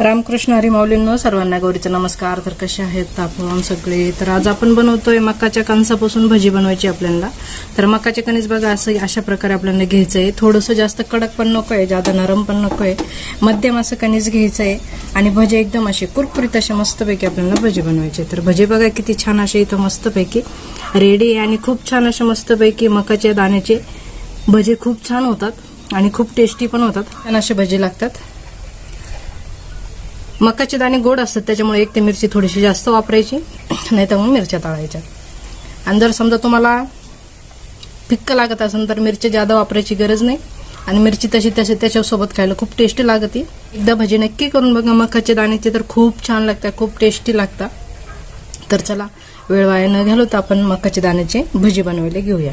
रामकृष्ण हरीमाऊलींनो सर्वांना गौरीचा नमस्कार. तर कसे आहेत आपण सगळे? तर आज आपण बनवतोय मकाच्या कणसापासून भजी बनवायची आपल्याला. तर मकाचे कणीस बघा असं अशा प्रकारे आपल्याला घ्यायचं आहे थोडंसं जास्त कडक पण नको आहे जादा नरम पण नको आहे मध्यम असं कणीस घ्यायचं आहे आणि भजी एकदम असे कुरकुरीत असे मस्तपैकी आपल्याला भजी बनवायचे. तर भजी बघा किती छान असे इथं मस्तपैकी रेडी आहे. आणि खूप छान असे मस्तपैकी मकाच्या दाण्याचे भजे खूप छान होतात. आणि खूप टेस्टी पण होतात. आणि असे भजी लागतात. मकाचे दाणे गोड असतात त्याच्यामुळे एक ते मिरची थोडीशी जास्त वापरायची नाही तर मग मिरच्या तळायच्या. आणि जर समजा तुम्हाला फिक्क लागत असेल तर मिरची जादा वापरायची गरज नाही. आणि मिरची तशी तशी त्याच्यासोबत खायला खूप टेस्टी लागते. एकदा भजी नक्की करून बघा मकाचे दाण्याचे तर खूप छान लागतात खूप टेस्टी लागतात. तर चला वेळ वाया न घालवता आपण मकाचे दाण्याचे भजी बनवायला घेऊया.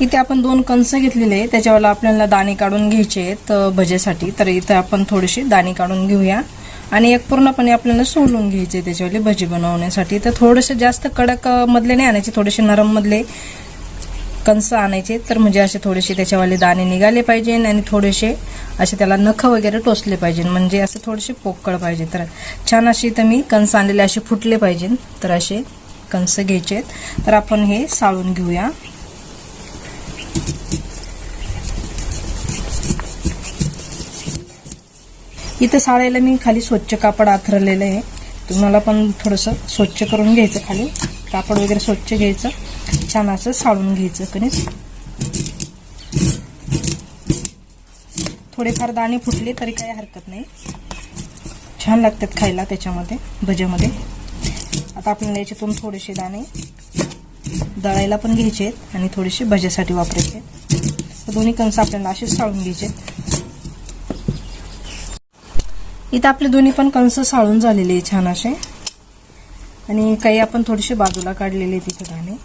इथे आपण दोन कंस घेतलेले आहे त्याच्यावर आपल्याला दाणे काढून घ्यायचे आहेत भजेसाठी तर इथे आपण थोडीशी दाणे काढून घेऊया. आणि एक पूर्णपणे आपल्याला सोलून घ्यायचे त्याच्यावाले भजी बनवण्यासाठी. तर थोडेसे जास्त कडक मधले नाही आणायचे थोडेसे नरम मधले कंस आणायचे. तर म्हणजे असे थोडेसे त्याच्यावाले दाणे निघाले पाहिजे आणि थोडेसे असे त्याला नख वगैरे टोचले पाहिजे. म्हणजे असे थोडेसे पोकळ पाहिजे. तर छान असे तर मी कंस आणलेले असे फुटले पाहिजे. तर असे कंस घ्यायचे आहेत तर आपण हे साळून घेऊया. इथं साळायला मी खाली स्वच्छ कापड आथरलेलं आहे. तुम्हाला पण थोडंसं स्वच्छ करून घ्यायचं खाली. कापड वगैरे स्वच्छ घ्यायचं. छान असं साळून घ्यायचं कणीस. थोडेफार दाणे फुटले तरी काही हरकत नाही. छान लागतात खायला त्याच्यामध्ये भज्यामध्ये. आता आपल्याला याच्यातून थोडेसे दाणे दळायला पण घ्यायचे आहेत आणि थोडेसे भज्यासाठी वापरायचे आहेत. दोन्ही कणसं आपल्याला असेच साळून घ्यायचे आहेत. इथं आपले दोन्ही पण कंस साळून झालेले आहे छान असे. आणि काही आपण थोडेसे बाजूला काढलेले तिथे दाणे.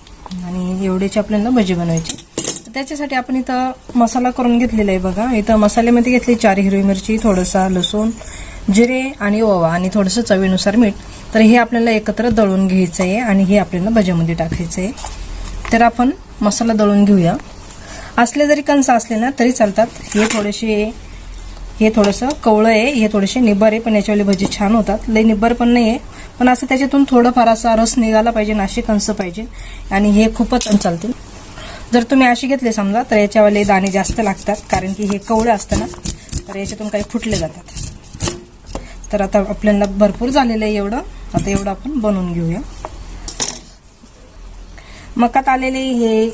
आणि एवढेचे आपल्याला भजी बनवायची. तर त्याच्यासाठी आपण इथं मसाला करून घेतलेला आहे बघा. इथं मसाल्यामध्ये घेतली चार हिरवी मिरची थोडंसं लसूण जिरे आणि ओवा आणि थोडंसं चवीनुसार मीठ. तर हे आपल्याला एकत्र दळून घ्यायचं आहे आणि हे आपल्याला भज्यामध्ये टाकायचं आहे. तर आपण मसाला दळून घेऊया. असले जरी कंस असले ना तरी चालतात. हे थोडेसे हे थोडंसं कवळं आहे हे थोडेसे निब्बर आहे पण याच्यावाले भजी छान होतात. लई निब्बर पण नाही आहे पण असं त्याच्यातून थोडंफार असा रस निघाला पाहिजे नाशिक कंस पाहिजे. आणि हे खूपच चालतील. जर तुम्ही अशी घेतले समजा तर याच्यावाले दाणे जास्त लागतात कारण की हे कवळं असतं ना तर याच्यातून काही फुटले जातात. तर आता आपल्याला भरपूर झालेलं आहे एवढं. आता एवढं आपण बनवून घेऊया. मकात आलेले हे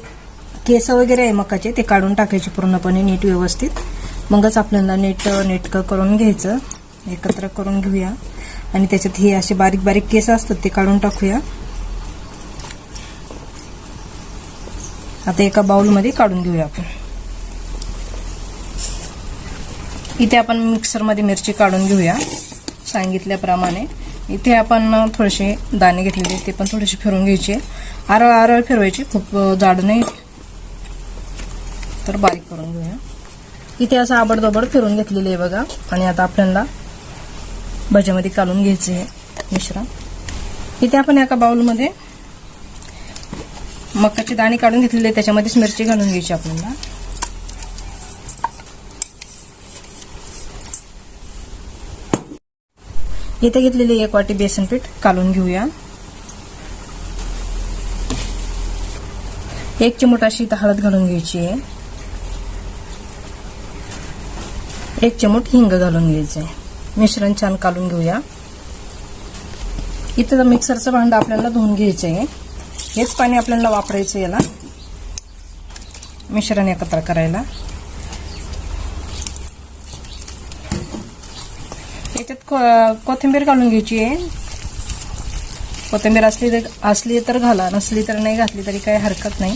केस वगैरे आहे मकाचे ते काढून टाकायचे पूर्णपणे नीट व्यवस्थित. मगच आपल्याला नीट नेटकं करून घ्यायचं. एकत्र करून घेऊया. आणि त्याच्यात हे असे बारीक बारीक केस असतात ते काढून टाकूया. आता एका बाउलमध्ये काढून घेऊया आपण. इथे आपण मिक्सरमध्ये मिरची काढून घेऊया सांगितल्याप्रमाणे. इथे आपण थोडेसे दाणे घेतलेले ते पण थोडेसे फिरून घ्यायचे. आरळ आरळ फिरवायचे खूप जाड नाही. तर बारीक करून घेऊया. इथे असं आबडदोबड फिरून घेतलेली आहे बघा. आणि आता आपल्याला भज्यामध्ये काढून घ्यायचे आहे मिश्रण. इथे आपण एका बाउलमध्ये मकाचे दाणे काढून घेतलेले आहे, त्याच्यामध्येच मिरची घालून घ्यायची आपल्याला. इथे घेतलेली एक वाटी बेसन पीठ कालून घेऊया. एक चिमूट अशी इथं हळद घालून घ्यायची आहे. एक चिमूट हिंग घालून घ्यायचं. आहे मिश्रण छान काढून घेऊया. इथं मिक्सरचं भांडं आपल्याला धुवून घ्यायचं आहे हेच पाणी आपल्याला वापरायचं याला. मिश्रण एकत्र करायला. याच्यात को- कोथिंबीर घालून घ्यायची आहे. कोथिंबीर असली तर असली तर घाला नसली तर नाही घातली तरी काही हरकत नाही.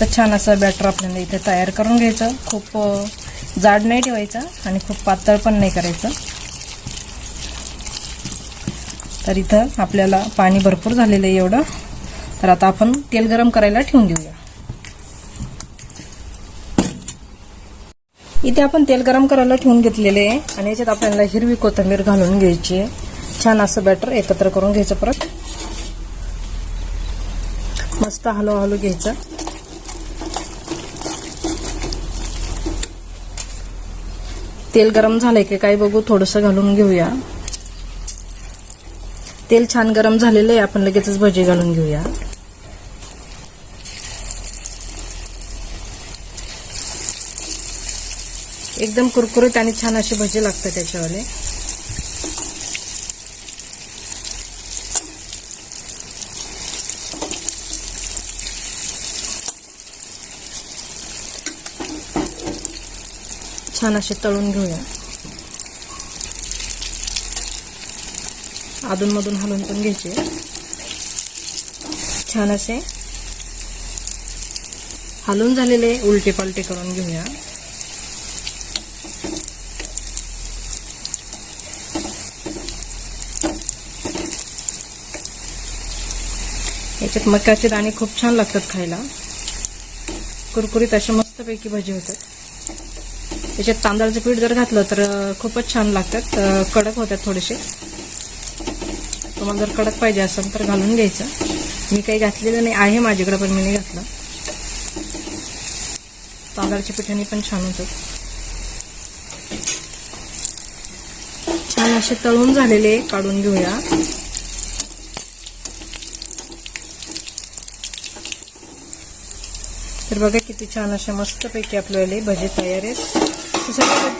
तर छान असं बॅटर आपल्याला इथे तयार करून घ्यायचं. खूप जाड नाही ठेवायचं आणि खूप पातळ पण नाही करायचं. तर इथं आपल्याला पाणी भरपूर झालेलं आहे एवढं. तर आता आपण तेल गरम करायला ठेवून देऊया. इथे आपण तेल गरम करायला ठेवून घेतलेले आहे आणि याच्यात आपल्याला हिरवी कोथिंबीर घालून घ्यायची आहे. छान असं बॅटर एकत्र करून घ्यायचं परत. मस्त हलू घ्यायचं. तेल गरम झालंय की काय बघू थोडंसं घालून घेऊया. तेल छान गरम झालेलं आहे आपण लगेचच भजी घालून घेऊया. एकदम कुरकुरीत आणि छान अशी भजी लागतात त्याच्यावाले. छान असे तळून घेऊया. अधूनमधून हलवून पण घ्यायचे. छान असे हलून झालेले उलटे पालटे करून घेऊया. याच्यात मक्याचे दाणे खूप छान लागतात खायला. कुरकुरीत असे मस्तपैकी भजी होतात. त्याच्यात तांदळाचं पीठ जर घातलं तर खूपच छान लागतात. कडक होतात थोडेसे. तुम्हाला जर कडक पाहिजे असेल तर घालून घ्यायचं. मी काही घातलेलं नाही आहे माझ्याकडं पण मी नाही घातलं. तांदळाच्या पिठाने पण छान होतात. छान असे तळून झालेले काढून घेऊया. तर बघा किती छान अशा मस्तपैकी आपल्याला भजे तयार आहेत. तर सगळे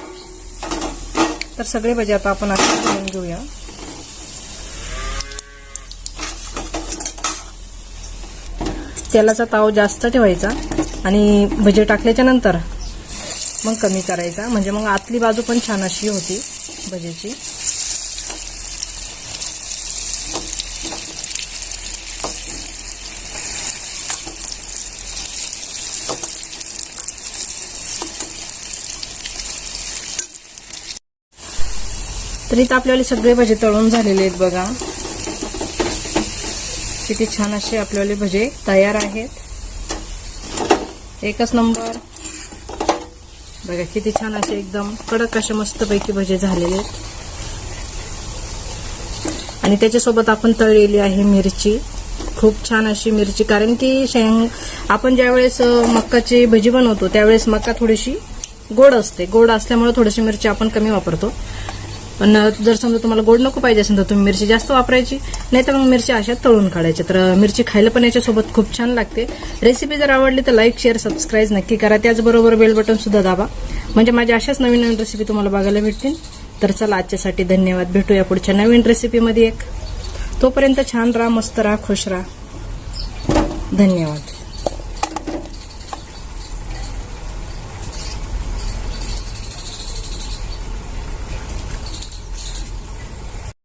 तर सगळे आता आपण असे करून घेऊया. तेलाचा ताव जास्त ठेवायचा आणि भजे टाकल्याच्या नंतर मग कमी करायचा. म्हणजे मग आतली बाजू पण छान अशी होती भजेची. तर इथं आपल्याला सगळे भजे तळून झालेले आहेत बघा. किती छान असे आपल्याला भजे तयार आहेत. एकच नंबर. बघा किती छान असे एकदम कडक असे मस्तपैकी भजे झालेले आहेत. आणि त्याच्यासोबत आपण तळलेली आहे मिरची. खूप छान अशी मिरची कारण की शेंग आपण ज्यावेळेस मक्काची भजी बनवतो त्यावेळेस मक्का थोडीशी गोड असते. गोड असल्यामुळे थोडीशी मिरची आपण कमी वापरतो. पण जर समजा तुम्हाला गोड नको पाहिजे असेल तर तुम्ही मिरची जास्त वापरायची. नाही तर मग मिरची अशा तळून काढायच्या. तर मिरची खायला पण याच्यासोबत खूप छान लागते. रेसिपी जर आवडली तर लाईक शेअर सबस्क्राईब नक्की करा. त्याचबरोबर बेल बटन सुद्धा दाबा. म्हणजे माझ्या अशाच नवीन नवीन रेसिपी तुम्हाला बघायला भेटतील. तर चला आजच्यासाठी धन्यवाद. भेटूया पुढच्या नवीन रेसिपीमध्ये एक. तोपर्यंत छान राहा मस्त राहा खुश राहा. धन्यवाद.